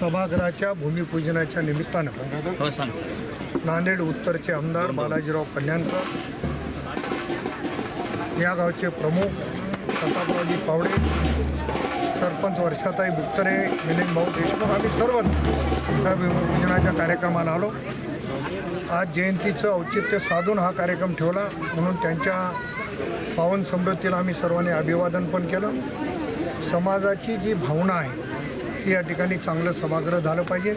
सभागृहाच्या भूमिपूजनाच्या निमित्तानं हो नांदेड उत्तरचे आमदार बालाजीराव कल्याणकर या गावचे प्रमुख प्रतापरावजी पावडे सरपंच वर्षाताई बुक्तरे मिलिंद भाऊ देशमुख आम्ही सर्वच त्या भूमिपूजनाच्या कार्यक्रमाला आलो. आज जयंतीचं औचित्य साधून हा कार्यक्रम ठेवला म्हणून त्यांच्या पावन समृद्धीला आम्ही सर्वांनी अभिवादन पण केलं. समाजाची जी भावना आहे या ठिकाणी चांगलं सभागृह झालं पाहिजे.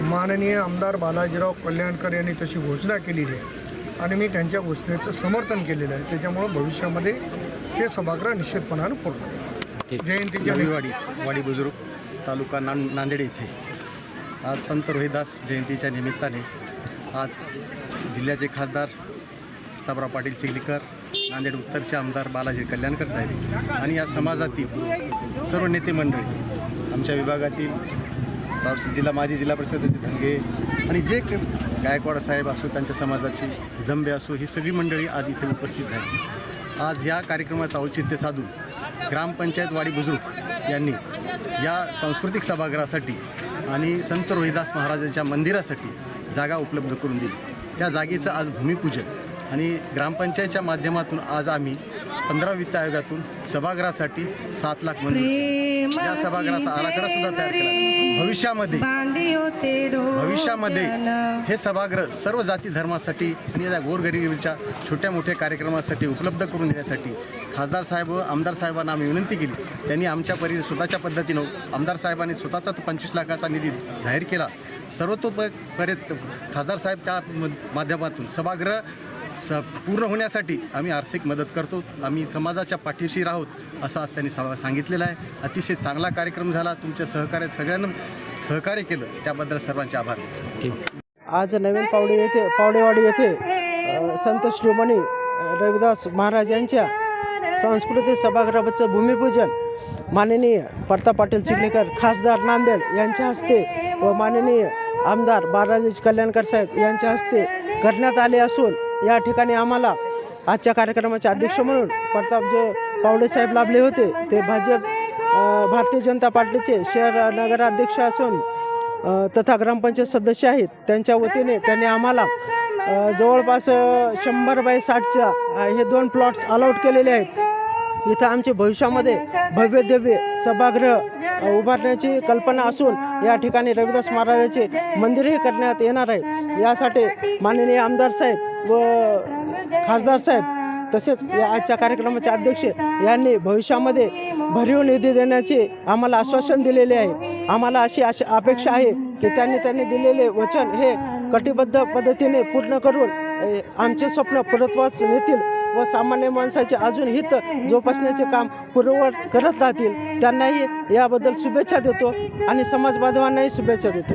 माननीय आमदार बालाजीराव कल्याणकर यांनी तशी घोषणा केलेली आहे. आणि मी त्यांच्या घोषणेचं समर्थन केलेलं आहे. त्याच्यामुळं भविष्यामध्ये हे सभागृह निश्चितपणानं पूर्ण होईल. जयंतीच्या निमित्त- वाडी वाडी बुजुर्ग तालुका नां नांदेड येथे आज संत रोहिदास जयंतीच्या निमित्ताने आज जिल्ह्याचे खासदार प्रतापराव पाटील चिखलीकर नांदेड उत्तरचे आमदार बालाजी कल्याणकर साहेब आणि या समाजातील सर्व नेते मंडळी आमच्या विभागातील जिल्हा माजी जिल्हा परिषदेचे धनगे आणि जे गायकवाड साहेब असो त्यांच्या समाजाची धंबे असो ही सगळी मंडळी आज इथे उपस्थित झाली आज या कार्यक्रमाचं औचित्य साधून ग्रामपंचायत वाडी बुजुर्ग यांनी या सांस्कृतिक सभागृहासाठी आणि संत रोहिदास महाराजांच्या मंदिरासाठी जागा उपलब्ध करून दिली. त्या जागेचं आज भूमिपूजन आणि ग्रामपंचायतच्या माध्यमातून आज आम्ही पंधरा वित्त आयोगातून सभागृहासाठी सात लाख मंजूर या सभागृहाचा आराखडा सुद्धा तयार केला. भविष्यामध्ये भविष्यामध्ये हे सभागृह सर्व जाती धर्मासाठी आणि या गोरगरिबीच्या छोट्या मोठ्या कार्यक्रमासाठी उपलब्ध करून देण्यासाठी खासदार साहेब व आमदार साहेबांना आम्ही विनंती केली. त्यांनी आमच्या परी स्वतःच्या पद्धतीनं आमदार साहेबांनी स्वतःचा तो पंचवीस लाखाचा निधी जाहीर केला. सर्वतोपरीत खासदार साहेब त्या माध्यमातून सभागृह स पूर्ण होण्यासाठी आम्ही आर्थिक मदत करतो. आम्ही समाजाच्या पाठीशी राहत असं आज त्यांनी सा- सांगितलेलं आहे. अतिशय चांगला कार्यक्रम झाला. तुमच्या सहकार्य सगळ्यांना सहकार्य केलं. त्याबद्दल सर्वांचे आभार. आज नवीन पावडे येथे पावडेवाडी येथे संत श्रीमणी रविदास महाराज यांच्या सांस्कृतिक सभागृहाचं भूमिपूजन माननीय प्रताप पाटील चिखलीकर खासदार नांदेड यांच्या हस्ते व माननीय आमदार बालाजी कल्याणकर साहेब यांच्या हस्ते करण्यात आले असून या ठिकाणी आम्हाला आजच्या कार्यक्रमाचे अध्यक्ष म्हणून प्रताप जे पावडे साहेब लाभले होते ते भाजप भारतीय जनता पार्टीचे शहर नगराध्यक्ष असून तथा ग्रामपंचायत सदस्य आहेत त्यांच्या वतीने त्यांनी आम्हाला जवळपास शंभर बाय साठच्या हे दोन प्लॉट्स अलॉट केलेले आहेत. इथं आमचे भविष्यामध्ये भव्य दिव्य सभागृह उभारण्याची कल्पना असून या ठिकाणी रविदास महाराजाचे मंदिरही करण्यात येणार आहे. यासाठी माननीय आमदार साहेब व खासदार साहेब तसेच या आजच्या कार्यक्रमाचे अध्यक्ष यांनी भविष्यामध्ये भरीव निधी देण्याचे आम्हाला आश्वासन दिलेले आहे. आम्हाला अशी अशी अपेक्षा आहे की त्यांनी त्यांनी दिलेले वचन हे कटिबद्ध पद्धतीने पूर्ण करून आमचे स्वप्न पूर्वत्वास नेतील व सामान्य माणसाचे अजून हित जोपासण्याचे काम पूर्ववत करत राहतील. त्यांनाही याबद्दल शुभेच्छा देतो आणि समाज बांधवांनाही शुभेच्छा देतो.